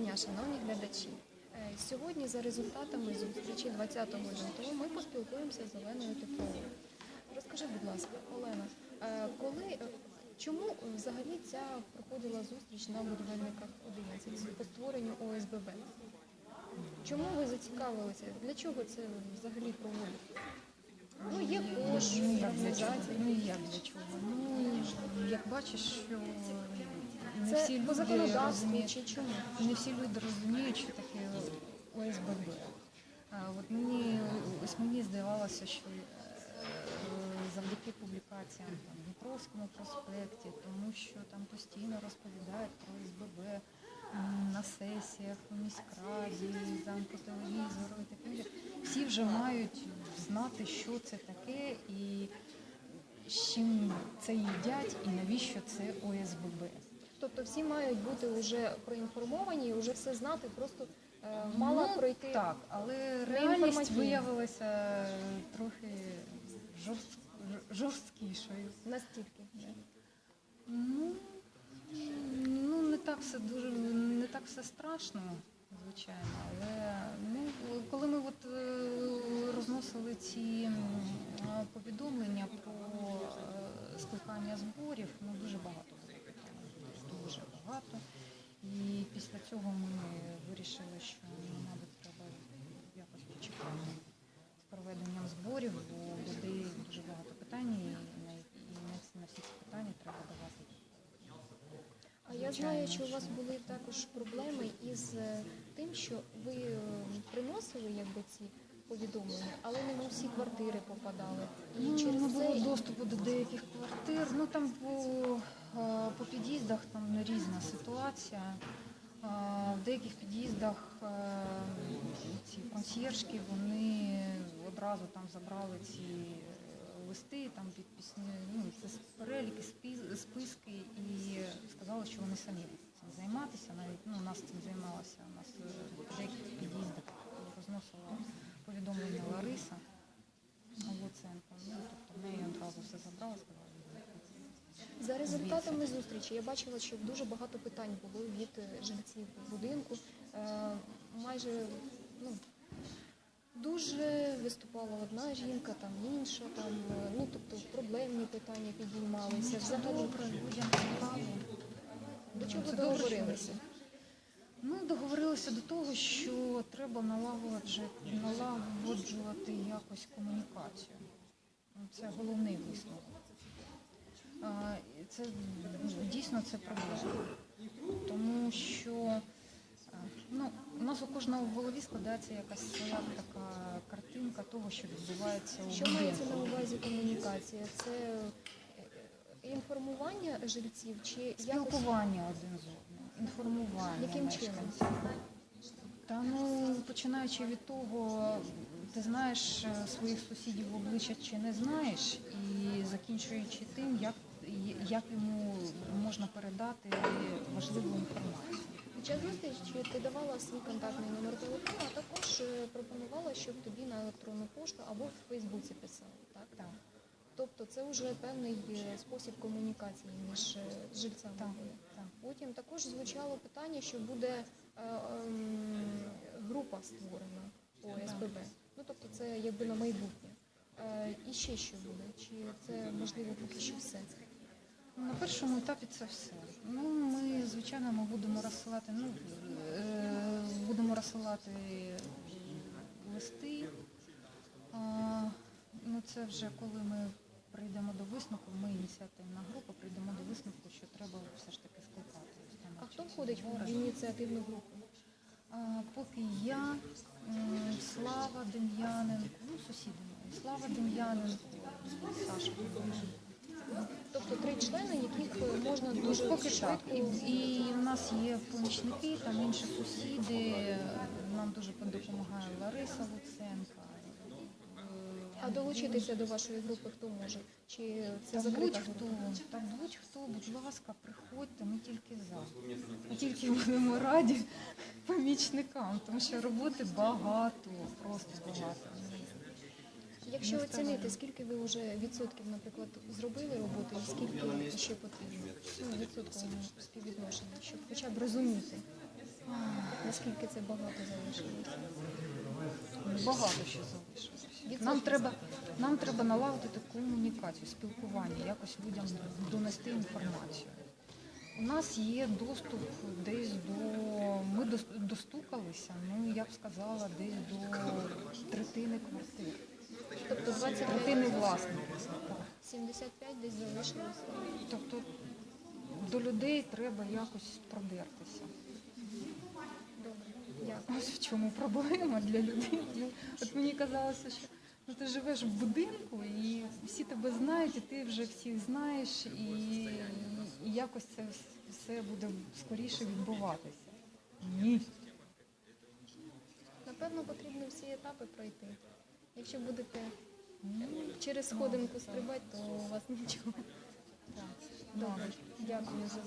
дня, шановні глядачі. Е, Сьогодні за результатами зустрічі 20 лютого ми поспілкуємося з Оленою Тиховою. Розкажи, будь ласка, Олена, е, коли е, чому взагалі ця проходила зустріч на будівельниках 11 по створенню ОСББ? Чому ви зацікавилися? Для чого це взагалі проводить? Ну, є кош, організація. Ну, як для чого? Ну, як бачиш, що не всі люди розуміють, чи чому? не всі люди розуміють, що таке ОСББ. От мені, ось мені здавалося, що е, завдяки публікаціям там, в Дніпровському проспекті, тому що там постійно розповідають про ОСББ на сесіях, у міськраді, там по телевізору і таке. Всі вже мають знати, що це таке і з чим це їдять, і навіщо це ОСББ. Тобто всі мають бути вже проінформовані і вже все знати, просто е, мала Ну, пройти. Так, але реальність виявилася трохи жорст, жорсткішою. Настільки. Ну, ну не так все дуже не так все страшно, звичайно. Але ну, коли ми от, е, розносили ці е, повідомлення про е, скликання зборів, ну дуже багато багато. І після цього ми вирішили, що ну, мабуть треба якось почекати з проведенням зборів, бо людей дуже багато питань, і на, і на, всі ці питання треба давати. А я знаю, що у вас були також проблеми із е, тим, що ви е, приносили якби ці повідомлення, але не на всі квартири попадали. І Ну, через не це доступу до деяких квартир. Ну там е, по під'їздах там різна ситуація. Е, В деяких під'їздах е, ці консьєржки вони одразу там забрали ці е, листи, там підписні, ну це переліки, списки і сказали, що вони самі цим займатися. Навіть ну, нас цим займалася. У нас е, в деяких під'їздах розносила повідомлення Лариса. Ну, тобто в неї одразу все забрали, сказали. За результатами зустрічі я бачила, що дуже багато питань було від е, жильців будинку. Е, Майже ну, дуже виступала одна жінка, там інша, там, е, ну тобто проблемні питання підіймалися. Взагалі, Добре, до чого договорилися? Ну, договорилися до того, що треба налагоджувати, налагоджувати якось комунікацію. Це головний висновок. Це ну, дійсно це проблема. Тому що ну, у нас у кожного в голові складається якась своя така картинка того, що відбувається у Що мається на увазі комунікація? Це е, інформування жильців чи якось Спілкування один з одним, інформування. Яким чином? Та ну починаючи від того, ти знаєш е, своїх сусідів в обличчя чи не знаєш, і закінчуючи тим, як, як йому можна передати важливу інформацію. під час зустрічі ти давала свій контактний номер телефону, а також е, пропонувала, щоб тобі на електронну пошту або в Фейсбуці писали. Так? Так. Тобто це вже певний е, спосіб комунікації між е, жильцями. Так, так. Потім також звучало питання, що буде е, ем, група створена по СББ. Ну тобто це якби на майбутнє. Е, і ще що буде? Чи це можливо поки що все? На першому етапі це все. Ну, ми, звичайно, ми будемо розсилати, ну, е, будемо розсилати листи. А, ну, це вже коли ми прийдемо до висновку, ми ініціативна група, прийдемо до висновку, що треба все ж таки скликати. А хто входить в ініціативну групу? А, поки я, Слава Дем'яненко, ну, сусіди мої, Слава Дем'яненко, Саша. Тобто три члени, яких е, можна дуже Поки швидко. І, і в нас є помічники, там інші сусіди. Нам дуже допомагає Лариса Луценка. А долучитися до вашої групи хто може? Чи це Та закрита будь-хто, група? та будь-хто, будь ласка, приходьте, ми тільки за. Ми тільки будемо раді помічникам, тому що роботи багато, просто багато. Якщо оцінити, скільки ви вже відсотків, наприклад, зробили роботи, і скільки ще потрібно? Ну, відсотковому співвідношенні, щоб хоча б розуміти. Наскільки це багато залишилося? Багато ще залишилося. Нам треба, нам треба налагодити комунікацію, спілкування, якось людям донести інформацію. У нас є доступ десь до. Ми достукалися, ну я б сказала, десь до третини квартир. Тобто Третини 25, власників. так. 75 десь залишилося. Тобто до людей треба якось продертися. Добре. Ось в чому проблема для людей. От мені казалося, що ну, ти живеш в будинку і всі тебе знають, і ти вже всіх знаєш, і, і якось це все буде скоріше відбуватися. Ні. Напевно, потрібно всі етапи пройти. Якщо будете через сходинку стрибати, то у вас нічого. Добре, дякую за.